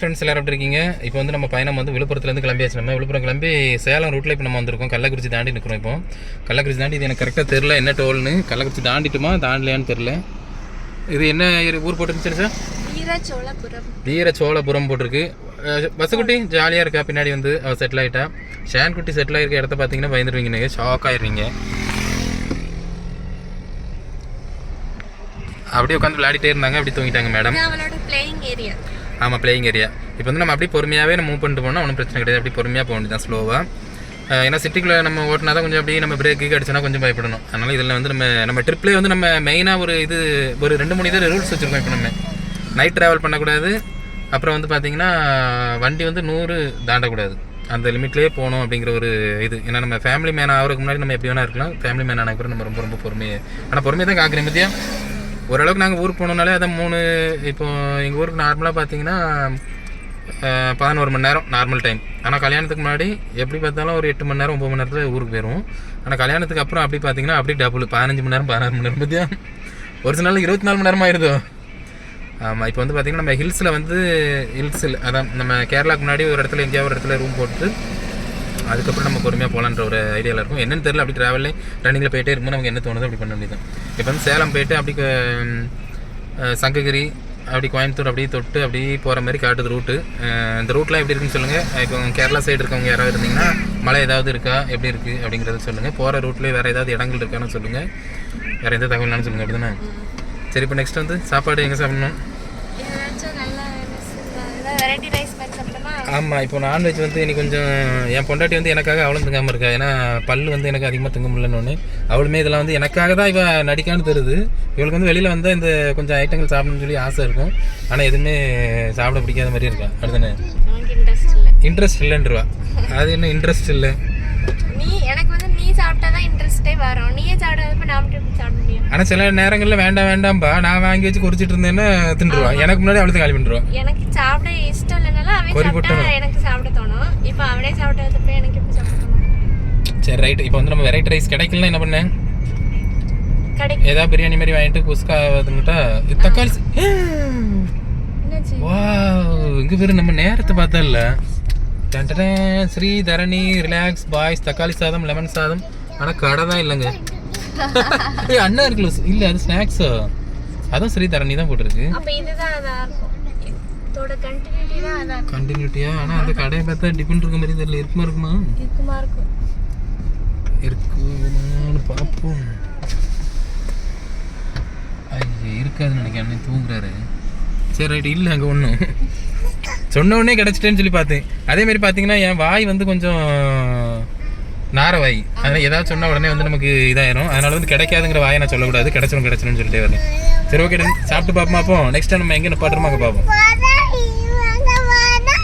Friends எல்லாரும் எப்படி இருக்கீங்க? இப்போ வந்து நம்ம பயணம் வந்து விழுப்புரத்துலேருந்து கிளம்பியாச்சு நம்ம விழுப்புரம் கிளம்பி சேலம் ரூட்டில் இப்போ நம்ம வந்திருக்கோம். கள்ளக்குறிச்சி தாண்டி நிற்கிறோம் இப்போ. கள்ளக்குறிச்சி தாண்டி இது எனக்கு கரெக்டாக தெரில என்ன டோல்னு கள்ளக்குறிச்சி தாண்டிட்டுமா தாண்டலையான்னு தெரில இது என்ன ஊர் போட்டுருந்துச்சு சார்? வீரச்சோழபுரம். வீர சோழபுரம் போட்டிருக்கு. அஹ் பஸ்ஸுக்குட்டி ஜாலியாக இருக்கா? பின்னாடி வந்து அவள் செட்டில் ஆகிட்டா ஷேன் குட்டி செட்டில் ஆகிருக்க இடத்த பார்த்தீங்கன்னா பயந்துருவீங்க நீங்கள் ஷாக் ஆயிடுவீங்க அப்படியே உட்காந்து விளையாடிட்டே இருந்தாங்க. அப்படி தூங்கிட்டாங்க மேடம் அவளோட பிளேயிங் ஏரியா ஆமாம் பிளேயிங் ஏரியா இப்போ வந்து நம்ம அப்படியே பொறுமையாகவே நம்ம மூவ் பண்ணிட்டு போனால் ஒன்றும் பிரச்சனை கிடையாது. அப்படி பொறுமையாக போக வேண்டியதான் ஸ்லோவாக ஏன்னா சிட்டிக்குள்ளே நம்ம ஓட்டினா தான் கொஞ்சம் அப்படியே நம்ம பிரேக் அடிச்சோன்னா கொஞ்சம் பயப்படணும். அதனால் இதில் வந்து நம்ம நம்ம ட்ரிப்லேயே வந்து நம்ம மெயினாக ஒரு இது ஒரு ரெண்டு மூணு இது ரூல்ஸ் வச்சுருக்கோம் இப்போ நம்ம. நைட் ட்ராவல் பண்ணக்கூடாது. அப்புறம் வந்து பார்த்தீங்கன்னா வண்டி வந்து நூறு தாண்டக்கூடாது. அந்த லிமிட்லேயே போகணும் அப்படிங்கிற ஒரு இது. ஏன்னா நம்ம ஃபேமிலி மேன் ஆகிறதுக்கு முன்னாடி நம்ம எப்படி வேணா இருக்கலாம். ஃபேமிலி மேன் கூட நம்ம ரொம்ப ரொம்ப பொறுமையை ஆனால் பொறுமையை தான் காக்கிறேன் மத்தியம் ஓரளவுக்கு நாங்கள் ஊருக்கு போனோம்னாலே அதை மூணு இப்போ எங்கள் ஊருக்கு நார்மலாக பார்த்தீங்கன்னா பதினோரு மணி நேரம் நார்மல் டைம் ஆனால் கல்யாணத்துக்கு முன்னாடி எப்படி பார்த்தாலும் ஒரு எட்டு மணி நேரம் ஒம்பது மணி நேரத்தில் ஊருக்கு போயிடும் ஆனால் கல்யாணத்துக்கு அப்புறம் அப்படி பார்த்தீங்கன்னா அப்படி டபுள் பதினஞ்சு மணி நேரம் பதினாறு மணி நேரம் பற்றியா ஒரு சில நாள் இருபத்தி நாலு மணி நேரம் ஆயிடுதோ ஆமாம் இப்போ வந்து பார்த்திங்கன்னா நம்ம ஹில்ஸில் வந்து ஹில்ஸில் அதான் நம்ம கேரளாவுக்கு முன்னாடி ஒரு இடத்துல எங்கேயாவது ஒரு இடத்துல ரூம் போட்டு அதுக்கப்புறம் நம்ம பொறுமையாக போகலான்ற ஒரு ஐடியாவில் இருக்கும். என்னென்னு தெரியல அப்படி ட்ராவலில் ரன்னிங்கில் போயிட்டே இருக்கும்போது நமக்கு என்ன தோணுதோ அப்படி பண்ண வேண்டியதான் இப்போ வந்து சேலம் போயிட்டு அப்படி சங்ககிரி அப்படி கோயம்புத்தூர் அப்படியே தொட்டு அப்படியே போகிற மாதிரி காட்டுது ரூட்டு இந்த ரூட்லாம் எப்படி இருக்குன்னு சொல்லுங்கள் இப்போ கேரளா சைடு இருக்கவங்க யாராவது இருந்தீங்கன்னா மழை ஏதாவது இருக்கா? எப்படி இருக்குது அப்படிங்கிறத சொல்லுங்கள் போகிற ரூட்லேயே வேறு ஏதாவது இடங்கள் இருக்கான்னு சொல்லுங்கள் வேறு எந்த தகவல்னாலும் சொல்லுங்கள் அப்படி தானே சரி இப்போ நெக்ஸ்ட் வந்து சாப்பாடு எங்கே சாப்பிடணும் ஏதாச்சும் நல்ல வெரைட்டி ரைஸ் மாதிரி சாப்பிட்டோமா ஆமாம் இப்போ நான்வெஜ் வந்து இன்னைக்கு கொஞ்சம் என் பொண்டாட்டி வந்து எனக்காக அவளும் திங்காமல் இருக்கா. ஏன்னா பல்லு வந்து எனக்கு அதிகமாக திங்க முடியலன்னு அவளுமே இதெல்லாம் வந்து எனக்காக தான் இவ நடிக்கான்னு தருது இவளுக்கு வந்து வெளியில் வந்தால் இந்த கொஞ்சம் ஐட்டங்கள் சாப்பிடணும்னு சொல்லி ஆசை இருக்கும். ஆனால் எதுவுமே சாப்பிட பிடிக்காத மாதிரி இருக்கா. அடுத்தானே இன்ட்ரெஸ்ட் இல்லை. இன்ட்ரெஸ்ட் இல்லைன்றவா? அது என்ன இன்ட்ரெஸ்ட் இல்லை? நீ எனக்கு வந்து நீ சாப்பிட்டா தான் இன்ட்ரெஸ்டே வரும். நீயே சாப்பிடாதப்ப நான் மட்டும் சாப்பிட முடியும்? ஆனால் சில நேரங்களில் வேண்டாம் வேண்டாம்பா. நான் வாங்கி வச்சு குறிச்சிட்டு இருந்தேன்னா தின்றுவா. எனக்கு முன்னாடி அவளுக்கு காலி பண்ணிடுவா எனக்கு சாப்பிட சாப்பிட்டா. எனக்கு சாப்பிட தோணும். இப்போ அவனே சாப்பிட்டதப்ப எனக்கு எப்படி சாப்பிட தோணும்? சரி ரைட் இப்போ வந்து நம்ம வெரைட்டி ரைஸ் கிடைக்கலன்னா என்ன பண்ணேன் ஏதாவது பிரியாணி மாதிரி வாங்கிட்டு குஸ்கா வந்துட்டா தக்காளி வாவ். இங்க பேரு நம்ம நேரத்தை பார்த்தா இல்ல. ஸ்ரீ தரணி ரிலாக்ஸ் பாய்ஸ் தக்காளி சாதம் லெமன் சாதம். ஆனா கடை தான் இல்லைங்க. அண்ணா இருக்குல்ல இல்ல அது ஸ்நாக்ஸ் அதான் ஸ்ரீ தரணி தான் போட்டிருக்கு அப்ப இதுதான் அதா இருக்கும் இதோட கண்டினியூட்டி தான் அதா. இருக்கும் கண்டினியூட்டியா ஆனா அந்த கடையை பார்த்தா டிஃபன் இருக்க மாதிரி தெரியல. இருக்குமா இருக்குமா? இருக்குமா இருக்கும். இருக்குமான்னு பார்ப்போம். ஐயோ இருக்காதுன்னு நினைக்கிறேன். தூங்குறாரு. சரி ரைட் இல்லை அங்கே ஒன்றும் சொன்ன உடனே கிடச்சிட்டேன்னு சொல்லி பார்த்தேன். அதே மாதிரி பார்த்தீங்கன்னா என் வாய் வந்து கொஞ்சம் நார வாய். அதனால் ஏதாவது சொன்னால் உடனே வந்து நமக்கு இதாயிரும். அதனால வந்து கிடைக்காதுங்கிற வாயை நான் சொல்லக்கூடாது. கிடைச்சிடும் கிடைச்சிடும்னு சொல்லிட்டே வரேன். சரி ஓகே சாப்பிட்டு பார்ப்போம் அப்போ? நெக்ஸ்ட் டைம் நம்ம எங்கே நிப்பாட்டுறோமோ அங்கே பார்ப்போம்.